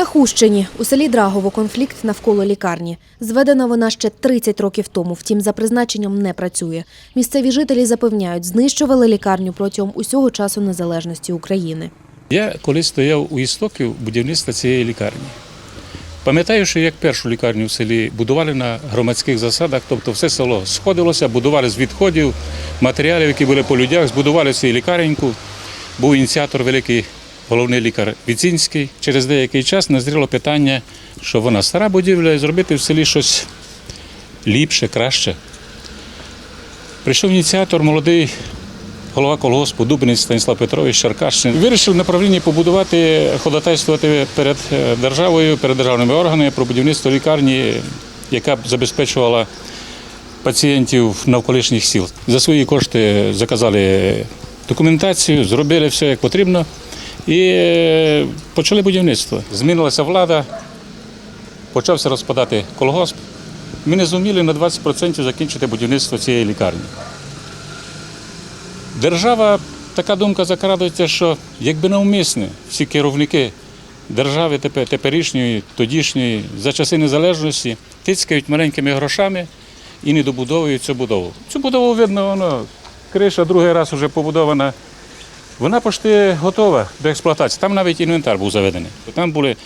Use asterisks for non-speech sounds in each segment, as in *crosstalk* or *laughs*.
На Хущині у селі Драгово конфлікт навколо лікарні. Зведена вона ще 30 років тому, втім за призначенням не працює. Місцеві жителі запевняють, знищували лікарню протягом усього часу незалежності України. Я колись стояв у істоків будівництва цієї лікарні. Пам'ятаю, що як першу лікарню в селі будували на громадських засадах, тобто все село сходилося, будували з відходів, матеріалів, які були по людях, збудували цю лікареньку. Був ініціатор великий головний лікар Віцінський. Через деякий час назріло питання, що вона стара будівля, і зробити в селі щось ліпше, краще. Прийшов ініціатор, молодий голова колгоспу Дубинець Станіслав Петрович Черкащин вирішив на правлінні побудувати, ходатайствувати перед е, державою, перед державними органами про будівництво лікарні, яка б забезпечувала пацієнтів навколишніх сіл. За свої кошти заказали документацію, зробили все як потрібно і е, почали будівництво. Змінилася влада, почався розпадати колгосп. Ми не зуміли на 20% закінчити будівництво цієї лікарні. Держава, така думка закрадується, що якби навмисне всі керівники держави теперішньої, тодішньої, за часи незалежності тицькають маленькими грошами і не добудовують цю будову. Цю будову видно, воно, криша другий раз вже побудована. Вона почти готова до експлуатації. Там навіть інвентар був заведений. Там були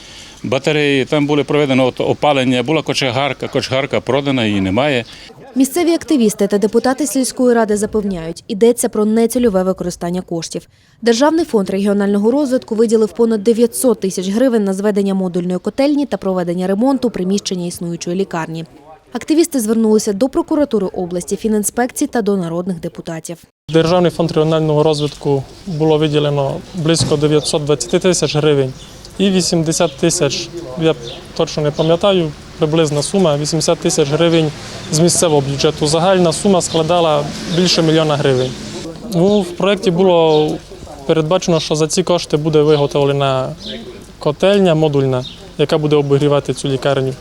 батареї, там були проведено опалення, була кочегарка, кочегарка продана, її немає. Місцеві активісти та депутати сільської ради запевняють, йдеться про нецільове використання коштів. Державний фонд регіонального розвитку виділив понад 900 тисяч гривень на зведення модульної котельні та проведення ремонту приміщення існуючої лікарні. Активісти звернулися до прокуратури області, фінінспекцій та до народних депутатів. Державний фонд регіонального розвитку було виділено близько 920 тисяч гривень і 80 тисяч, я точно не пам'ятаю, приблизна сума 80 тисяч гривень з місцевого бюджету. Загальна сума складала більше мільйона гривень. Ну, в проєкті було передбачено, що за ці кошти буде виготовлена котельня модульна, яка буде обігрівати цю лікарню,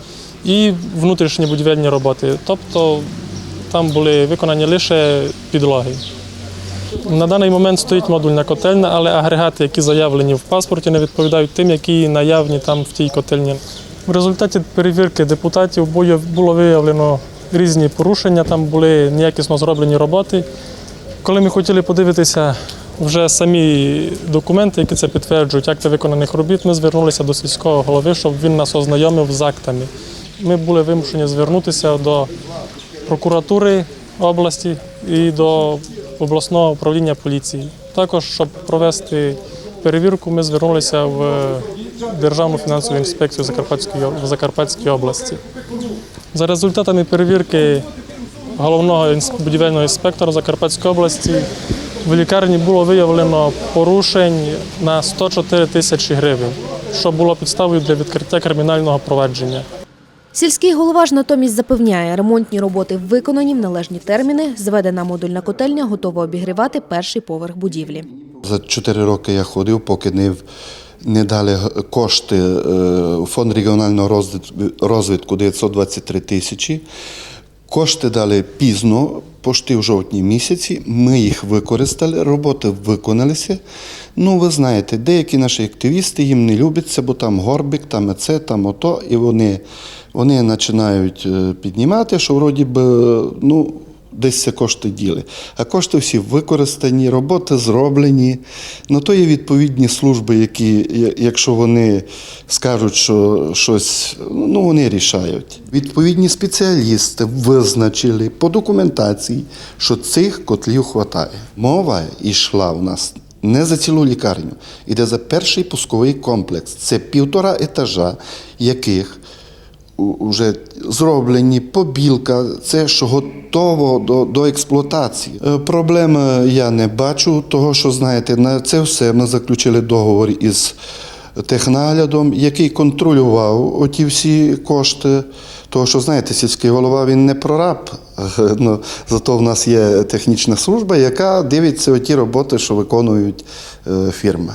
і внутрішні будівельні роботи. Тобто там були виконані лише підлоги. На даний момент стоїть модульна котельня, але агрегати, які заявлені в паспорті, не відповідають тим, які наявні там в тій котельні. В результаті перевірки депутатів було виявлено різні порушення, там були неякісно зроблені роботи. Коли ми хотіли подивитися вже самі документи, які це підтверджують, акти виконаних робіт, ми звернулися до сільського голови, щоб він нас ознайомив з актами. Ми були вимушені звернутися до прокуратури області і до обласного управління поліції. Також, щоб провести перевірку, ми звернулися в Державну фінансову інспекцію Закарпатської, Закарпатській області. За результатами перевірки головного будівельного інспектора Закарпатської області в лікарні було виявлено порушень на 104 тисячі гривень, що було підставою для відкриття кримінального провадження. Сільський голова ж натомість запевняє, ремонтні роботи виконані в належні терміни. Зведена модульна котельня готова обігрівати перший поверх будівлі. За чотири роки я ходив, поки не, не дали кошти е, фонд регіонального розвитку 923 тисячі. Кошти дали пізно, пошти в жовтні місяці. Ми їх використали, роботи виконалися. Ну, ви знаєте, деякі наші активісти їм не любляться, бо там горбик, там це, там ото, і вони, вони починають е, піднімати, що вроді би, ну, десь це кошти діли. А кошти всі використані, роботи зроблені. Ну, то є відповідні служби, які, якщо вони скажуть, що щось, ну вони рішають. Відповідні спеціалісти визначили по документації, що цих котлів вистачає. Мова йшла у нас не за цілу лікарню, іде за перший пусковий комплекс. Це півтора етажа, яких вже зроблені, побілка, це що готово до, до експлуатації. Е, Проблеми я не бачу, того що знаєте, на це все ми заключили договор із технаглядом, який контролював оті всі кошти. Того, що знаєте, сільський голова він не прораб. Е, *laughs* Ну, зато в нас є технічна служба, яка дивиться оті роботи, що виконують е, фірми.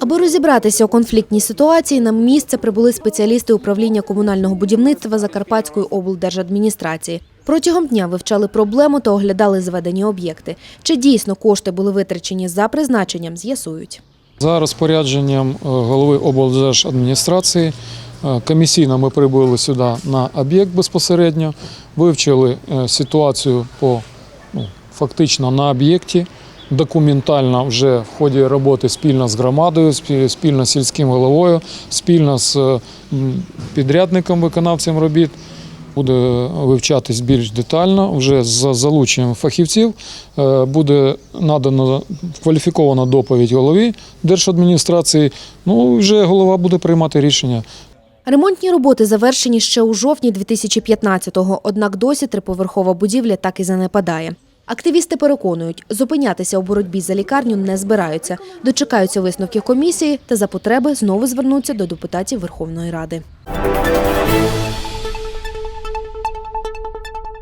Аби розібратися у конфліктній ситуації, на місце прибули спеціалісти управління комунального будівництва Закарпатської облдержадміністрації. Протягом дня вивчали проблему та оглядали зведені об'єкти. Чи дійсно кошти були витрачені за призначенням, з'ясують. За розпорядженням е, голови облдержадміністрації е, комісійно ми прибули сюди на об'єкт безпосередньо, вивчили е, ситуацію по ну, фактично на об'єкті. Документально вже в ході роботи спільно з громадою, спі- спільно з сільським головою, спільно з е, підрядником, виконавцем робіт буде вивчатись більш детально. Вже з залученням фахівців е, буде надано кваліфікована доповідь голові держадміністрації. Ну, вже голова буде приймати рішення. Ремонтні роботи завершені ще у жовтні 2015-го, однак досі триповерхова будівля так і занепадає. Активісти переконують, зупинятися у боротьбі за лікарню не збираються, дочекаються висновків комісії та за потреби знову звернуться до депутатів Верховної Ради.